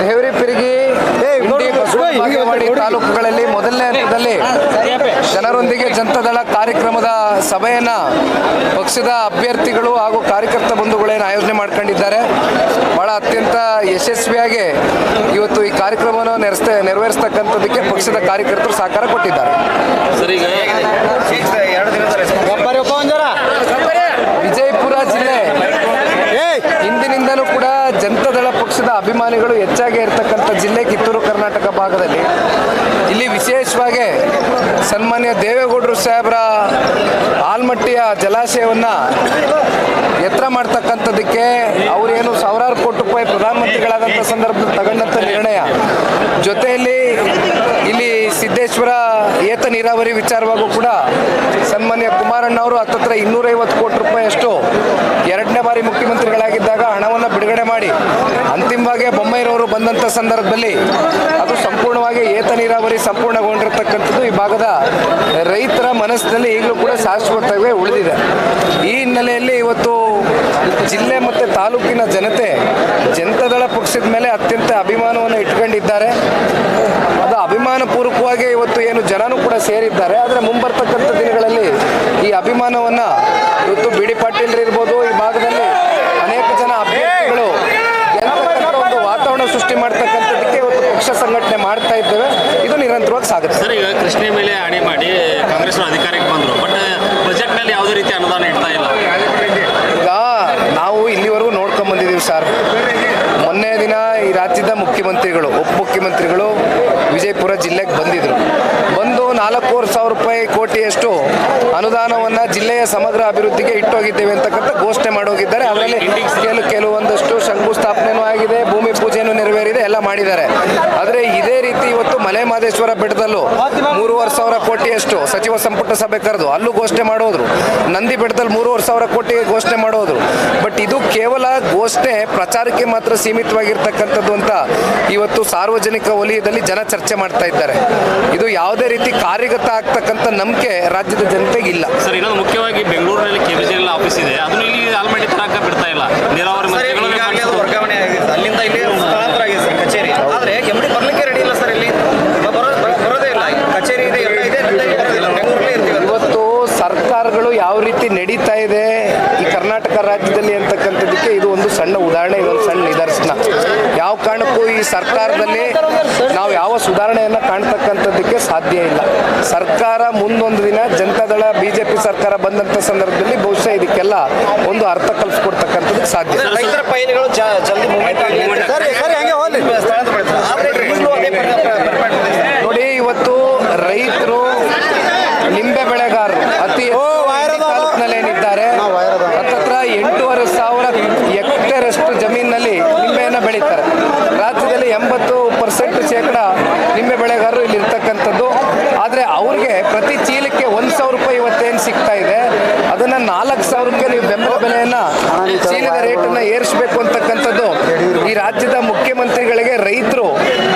ದೇವರಿ ಪಿರಿಗಿ ತಾಲೂಕುಗಳಲ್ಲಿ ಮೊದಲನೇ ಹಂತದಲ್ಲಿ ಜನರೊಂದಿಗೆ ಜನತಾದಳ ಕಾರ್ಯಕ್ರಮದ ಸಭೆಯನ್ನ ಪಕ್ಷದ ಅಭ್ಯರ್ಥಿಗಳು ಹಾಗೂ ಕಾರ್ಯಕರ್ತ ಬಂಧುಗಳೇನು ಆಯೋಜನೆ ಮಾಡ್ಕೊಂಡಿದ್ದಾರೆ. ಬಹಳ ಅತ್ಯಂತ ಯಶಸ್ವಿಯಾಗಿ ಇವತ್ತು ಈ ಕಾರ್ಯಕ್ರಮವನ್ನು ನೆರೆಸ್ತ ನೆರವೇರಿಸ್ತಕ್ಕಂಥದಕ್ಕೆ ಪಕ್ಷದ ಕಾರ್ಯಕರ್ತರು ಸಹಕಾರ ಕೊಟ್ಟಿದ್ದಾರೆ ಸರ್ ಈಗ ಎರಡು ದಿನದ ವಿಜಯಪುರ ಜಿಲ್ಲೆ ಹಿಂದಿನಿಂದಲೂ ಕೂಡ ಜನತಾದಳ ಪಕ್ಷದ ಅಭಿಮಾನಿಗಳು ಹೆಚ್ಚಾಗಿ ಇರತಕ್ಕಂಥ ಜಿಲ್ಲೆ ಕಿತ್ತೂರು ಕರ್ನಾಟಕ ಭಾಗದಲ್ಲಿ. ಇಲ್ಲಿ ವಿಶೇಷವಾಗಿ ಸನ್ಮಾನ್ಯ ದೇವೇಗೌಡರು ಸಾಹೇಬರ ಆಲ್ಮಟ್ಟಿಯ ಜಲಾಶಯವನ್ನು ಎತ್ತರ ಮಾಡ್ತಕ್ಕಂಥದ್ದಕ್ಕೆ ಅವರೇನು ಸಾವಿರಾರು ಕೋಟಿ ರೂಪಾಯಿ ಪ್ರಧಾನಮಂತ್ರಿಗಳಾದಂಥ ಸಂದರ್ಭದಲ್ಲಿ ತಗೊಂಡಂಥ ನಿರ್ಣಯ. ಜೊತೆಯಲ್ಲಿ ಇಲ್ಲಿ ಸಿದ್ದೇಶ್ವರ ಏತ ನೀರಾವರಿ ವಿಚಾರವಾಗೂ ಕೂಡ ಸನ್ಮಾನ್ಯ ಕುಮಾರಣ್ಣ ಅವರು ಹತ್ತತ್ರ ಇನ್ನೂರೈವತ್ತು ಕೋಟಿ ರೂಪಾಯಿಯಷ್ಟು ಸಂದರ್ಭದಲ್ಲಿ ಅದು ಸಂಪೂರ್ಣವಾಗಿ ಏತ ನೀರಾವರಿ ಸಂಪೂರ್ಣಗೊಂಡಿರತಕ್ಕಂಥದ್ದು ಈ ಭಾಗದ ರೈತರ ಮನಸ್ಸಿನಲ್ಲಿ ಈಗಲೂ ಕೂಡ ಶಾಶ್ವತವೇ ಉಳಿದಿದೆ. ಈ ಹಿನ್ನೆಲೆಯಲ್ಲಿ ಇವತ್ತು ಜಿಲ್ಲೆ ಮತ್ತು ತಾಲೂಕಿನ ಜನತೆ ಜನತಾದಳ ಪಕ್ಷದ ಮೇಲೆ ಅತ್ಯಂತ ಅಭಿಮಾನವನ್ನು ಇಟ್ಕೊಂಡಿದ್ದಾರೆ. ಅದು ಅಭಿಮಾನಪೂರ್ವಕವಾಗಿ ಇವತ್ತು ಏನು ಜನನೂ ಕೂಡ ಸೇರಿದ್ದಾರೆ. ಆದರೆ ಮುಂಬರ್ತಕ್ಕಂಥ ದಿನಗಳಲ್ಲಿ ಈ ಅಭಿಮಾನವನ್ನು ಇವತ್ತು ಬಿ ಡಿ ಪಾಟೀಲ್ ಇರ್ಬೋದು ಈ ಭಾಗದಲ್ಲಿ ಅನೇಕ ಜನ ಅಭ್ಯರ್ಥಿಗಳು ಗೆಲ್ತಕ್ಕಂಥ ಒಂದು ವಾತಾವರಣ ಸೃಷ್ಟಿ ಮಾಡ್ತಕ್ಕಂಥದ್ದಕ್ಕೆ ಇವತ್ತು ಪಕ್ಷ ಸಂಘಟನೆ ಮಾಡ್ತಾ ಇದ್ದೇವೆ ಇದು ನಿರಂತರವಾಗಿ ಸಾಗುತ್ತೆ. ಸರ್ ಈಗ ಕೃಷ್ಣ ಮೇಲೆ ಆಣೆ ಮಾಡಿ ಕಾಂಗ್ರೆಸ್ ಅಧಿಕಾರಕ್ಕೆ ಬಂದರು ಬಟ್ ಬಜೆಟ್ನಲ್ಲಿ ಯಾವುದೇ ರೀತಿ ಅನುದಾನ ಇಡ್ತಾ ಇಲ್ಲ. ಈಗ ನಾವು ಇಲ್ಲಿವರೆಗೂ ನೋಡ್ಕೊಂಡ್ ಬಂದಿದ್ದೀವಿ ಸರ್. ಮೊನ್ನೆ ದಿನ ಈ ರಾಜ್ಯದ ಮುಖ್ಯಮಂತ್ರಿಗಳು ಉಪ ಮುಖ್ಯಮಂತ್ರಿಗಳು ವಿಜಯಪುರ ಜಿಲ್ಲೆಗೆ ಬಂದಿದ್ರು. ಬಂದು ನಾಲ್ಕೂವರೆ ಸಾವಿರ ರೂಪಾಯಿ ಕೋಟಿಯಷ್ಟು ಅನುದಾನವನ್ನು ಜಿಲ್ಲೆಯ ಸಮಗ್ರ ಅಭಿವೃದ್ಧಿಗೆ ಇಟ್ಟೋಗಿದ್ದೇವೆ ಅಂತಕ್ಕಂಥ ಘೋಷಣೆ ಮಾಡೋಗಿದ್ದಾರೆ ಅದರಲ್ಲಿ ಕೆಲವು ಕೆಲವೊಂದಷ್ಟು ಶಂಕುಸ್ಥಾಪನೆಯೂ ಆಗಿದೆ ಭೂಮಿ ಪೂಜೆಯನ್ನು ನೆರವೇರಿದೆ ಮಾಡಿದ್ದಾರೆ. ಆದರೆ ಇದೇ ರೀತಿ ಇವತ್ತು ಮಲೆ ಮಹದೇಶ್ವರ ಬೆಟ್ಟದಲ್ಲೂ ಮೂರುವರೆ ಸಾವಿರ ಕೋಟಿಯಷ್ಟು ಸಚಿವ ಸಂಪುಟ ಸಭೆ ಕರೆದು ಅಲ್ಲೂ ಘೋಷಣೆ ಮಾಡೋದ್ರು. ನಂದಿ ಬೆಟ್ಟದಲ್ಲಿ ಮೂರುವರೆ ಸಾವಿರ ಕೋಟಿ ಘೋಷಣೆ ಮಾಡೋದ್ರು. ಬಟ್ ಇದು ಕೇವಲ ಘೋಷಣೆ, ಪ್ರಚಾರಕ್ಕೆ ಮಾತ್ರ ಸೀಮಿತವಾಗಿರ್ತಕ್ಕಂಥದ್ದು ಅಂತ ಇವತ್ತು ಸಾರ್ವಜನಿಕ ವಲಯದಲ್ಲಿ ಜನ ಚರ್ಚೆ ಮಾಡ್ತಾ ಇದ್ದಾರೆ. ಇದು ಯಾವುದೇ ರೀತಿ ಕಾರ್ಯಗತ ಆಗ್ತಕ್ಕಂಥ ನಂಬಿಕೆ ರಾಜ್ಯದ ಜನತೆಗೆ ಇಲ್ಲ. ಸರ್, ಇನ್ನೊಂದು ಮುಖ್ಯವಾಗಿ ಬೆಂಗಳೂರಿನಲ್ಲಿ ಆಫೀಸ್ ಇದೆ. ಅದನ್ನು ಇಲ್ಲಿ ಆಲ್ಮಟ್ಟಿ ತರಕ ಬಿಡ್ತಾ ಇಲ್ಲ ನೀರಾವರಿ ಸರ್ ಮಂತ್ರಿಗಳು ಈಗಾಗಲೇ ಅದು ವರ್ಗಾವಣೆ ಆಗಿದೆ ಅಲ್ಲಿಂದ ಇಲ್ಲಿ ಸ್ಥಳಾಂತರ ಆಗಿದೆ ಸರ್ ಕಚೇರಿ ಆದರೆ ಎಂ ಡಿ ಬರ್ಲಿಕ್ಕೆ ರೆಡಿ ಇಲ್ಲ ಸರ್ ಇಲ್ಲಿ ಬರೋ ಬರೋ- ಬರೋದೇ ಇಲ್ಲ ಕಚೇರಿ ಇದೆ ಎಲ್ಲ ಇದೆ ಎಲ್ಲ ಇಲ್ಲಿ ಬರೋದಿಲ್ಲ ಬೆಂಗಳೂರಲ್ಲೇ ಇರ್ತೀವಿ ಅದು. ಇವತ್ತು ಸರ್ಕಾರಗಳು ಯಾವ ರೀತಿ ನಡೀತಾ ಇದೆ ಈ ಕರ್ನಾಟಕ ರಾಜ್ಯದಲ್ಲಿ ಅಂತಕ್ಕಂಥದ್ದಕ್ಕೆ ಇದು ಒಂದು ಸಣ್ಣ ಉದಾಹರಣೆ ಇದೊಂದು ಸಣ್ಣ ನಿದರ್ಶನ. ಯಾವ ಕಾರಣಕ್ಕೂ ಈ ಸರ್ಕಾರದಲ್ಲಿ ನಾವು ಯಾವ ಸುಧಾರಣೆಯನ್ನು ಕಾಣ್ತಕ್ಕಂಥದ್ದಕ್ಕೆ ಸಾಧ್ಯ ಇಲ್ಲ. ಸರ್ಕಾರ ಮುಂದೊಂದು ದಿನ ಜನತಾದಳ ಬಿ ಜೆ ಪಿ ಸರ್ಕಾರ ಬಂದಂಥ ಸಂದರ್ಭದಲ್ಲಿ ಬಹುಶಃ ಇದಕ್ಕೆಲ್ಲ ಒಂದು ಅರ್ಥ ಕಲ್ಪಿಸ್ಕೊಡ್ತಕ್ಕಂಥದ್ದು ಸಾಧ್ಯ ಅಂದ್ರೆ ರೈತರ ಪೈರುಗಳು ಜ- ಜಲ್ದಿ ಮೂವ್ಮೆಂಟ್ ಆಗಲಿ ಅಂತ ಸರಿ, ಸರಿ ಹಂಗೆ ಹೋಗ್ಲಿ ಸ್ಥಳಾಂತರ ಮಾಡ್ತಾರೆ. ಆದ್ರೆ ಈಗಲೂ ಅದೇ ಪರಿಣಾಮ ಪರಿಣಾಮ ಬೀರಿದೆ. ನೋಡಿ ಇವತ್ತು ರೈತರು ನಿಂಬೆ ಬೆಳೆಗಾರರು ಅತಿ ತಾಲೂಕಿನಲ್ಲೇನಿದ್ದಾರೆ ಹತ್ತತ್ರ ಎಂಟೂವರೆ ಸಾವಿರ ಹೆಕ್ಟೇರಷ್ಟು ಜಮೀನಿನಲ್ಲಿ ನಿಂಬೆಯನ್ನು ಬೆಳೀತಾರೆ ರಾಜ್ಯದಲ್ಲಿ ಎಂಬತ್ತು ಪರ್ಸೆಂಟ್ ಶೇಕಡ ನಿಂಬೆ ಬೆಳೆಗಾರರು ಇಲ್ಲಿ ಇರ್ತಕ್ಕಂಥದ್ದು. ಆದರೆ ಅವ್ರಿಗೆ ಪ್ರತಿ ಚೀಲಕ್ಕೆ ಒಂದು ಸಾವಿರ ರೂಪಾಯಿ ಇವತ್ತೇನು ಸಿಗ್ತಾ ಇದೆ? ಅದನ್ನು ನಾಲ್ಕು ಸಾವಿರಕ್ಕೆ ನೀವು ಬೆಂಬಲ ಬೆಲೆಯನ್ನು ಚೀಲದ ರೇಟನ್ನು ಏರಿಸಬೇಕು ಅಂತಕ್ಕಂಥದ್ದು. ಈ ರಾಜ್ಯದ ಮುಖ್ಯಮಂತ್ರಿಗಳಿಗೆ ರೈತರು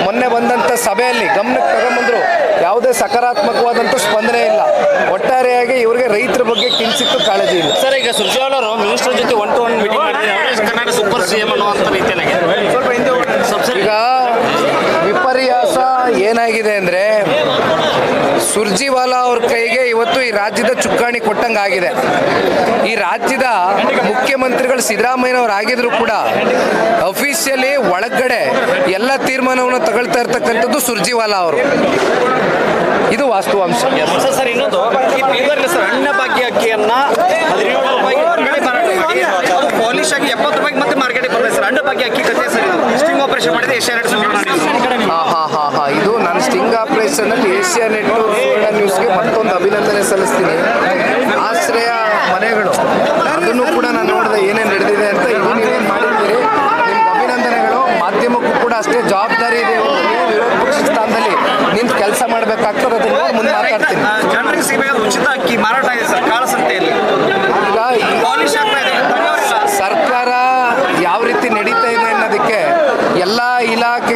ಮೊನ್ನೆ ಬಂದಂಥ ಸಭೆಯಲ್ಲಿ ಗಮನಕ್ಕೆ ತಗೊಂಬಂದ್ರು. ಯಾವುದೇ ಸಕಾರಾತ್ಮಕವಾದಂಥ ಸ್ಪಂದನೆ ಇಲ್ಲ. ಒಟ್ಟಾರೆಯಾಗಿ ಇವರಿಗೆ ರೈತರ ಬಗ್ಗೆ ಕಿಂಚಿತ್ತು ಕಾಳಜಿ ಇಲ್ಲ. ಸರ್, ಈಗ ಸುರ್ಜೇವಾಲ ಅವರು ಮಿನಿಸ್ಟರ್ ಜೊತೆ ಒನ್ ಟು ಒನ್ ಮೀಟಿಂಗ್ ಮಾಡಿದ್ರೆ ಕರ್ನಾಟಕ ಸೂಪರ್ ಸಿ ಎಂ ಅನ್ನುವಂಥ ಏನಾಗಿದೆ ಅಂದರೆ ಸುರ್ಜಿವಾಲಾ ಅವ್ರ ಕೈಗೆ ಇವತ್ತು ಈ ರಾಜ್ಯದ ಚುಕ್ಕಾಣಿ ಕೊಟ್ಟಂಗಾಗಿದೆ. ಈ ರಾಜ್ಯದ ಮುಖ್ಯಮಂತ್ರಿಗಳು ಸಿದ್ದರಾಮಯ್ಯನವ್ರು ಆಗಿದ್ರು ಕೂಡ ಅಫಿಷಿಯಲಿ ಒಳಗಡೆ ಎಲ್ಲ ತೀರ್ಮಾನವನ್ನು ತಗೊಳ್ತಾ ಇರ್ತಕ್ಕಂಥದ್ದು ಸುರ್ಜಿವಾಲಾ ಅವರು. ಇದು ವಾಸ್ತವಾಂಶ. ಸರ್, ಇನ್ನೊಂದು ಸರ್ ಭಾಗ್ಯ ಅಕ್ಕಿಯನ್ನ ಹದಿನೇಳು ಆಗಿ ಎಪ್ಪತ್ತು ರೂಪಾಯಿಗೆ ಮತ್ತೆ ಮಾರ್ಕೆಟ್ ಬಂದಿದೆ ಸರ್. ಅಣ್ಣ ಭಾಗ್ಯ ಅಕ್ಕಿ ಕತೆ ಸರ್ ಸ್ಟಿಂಗ್ ಆಪರೇಷನ್ ಮಾಡಿದೆ, ಏಷ್ಯಾ ಏಷ್ಯಾ ನೆಟ್ ಸುವರ್ಣ ನ್ಯೂಸ್ಗೆ ಮತ್ತೊಂದು ಅಭಿನಂದನೆ ಸಲ್ಲಿಸ್ತೀನಿ. ಆಶ್ರಯ ಮನೆಗಳು ಅದನ್ನು ಕೂಡ ನಾನು ನೋಡಿದೆ ಏನೇನು ನಡೆದಿದೆ ಅಂತ ಇವಾಗ ಮಾಡಿದ್ದೀರಿ? ನಿಮ್ಗೆ ಅಭಿನಂದನೆಗಳು. ಮಾಧ್ಯಮಕ್ಕೂ ಕೂಡ ಅಷ್ಟೇ ಜವಾಬ್ದಾರಿ ಇದೆ. ಸ್ಥಾನದಲ್ಲಿ ನಿಂತು ಕೆಲಸ ಮಾಡಬೇಕಾಗ್ತದೆ ಅದನ್ನು ಮುಂದೆ ಮಾತಾಡ್ತೀನಿ. ಜನರಿಗೆ ಉಚಿತ ಸರ್ಕಾರ ಯಾವ ರೀತಿ ನಡೀತಾ ಇದೆ ಅನ್ನೋದಕ್ಕೆ ಎಲ್ಲ ಇಲಾಖೆ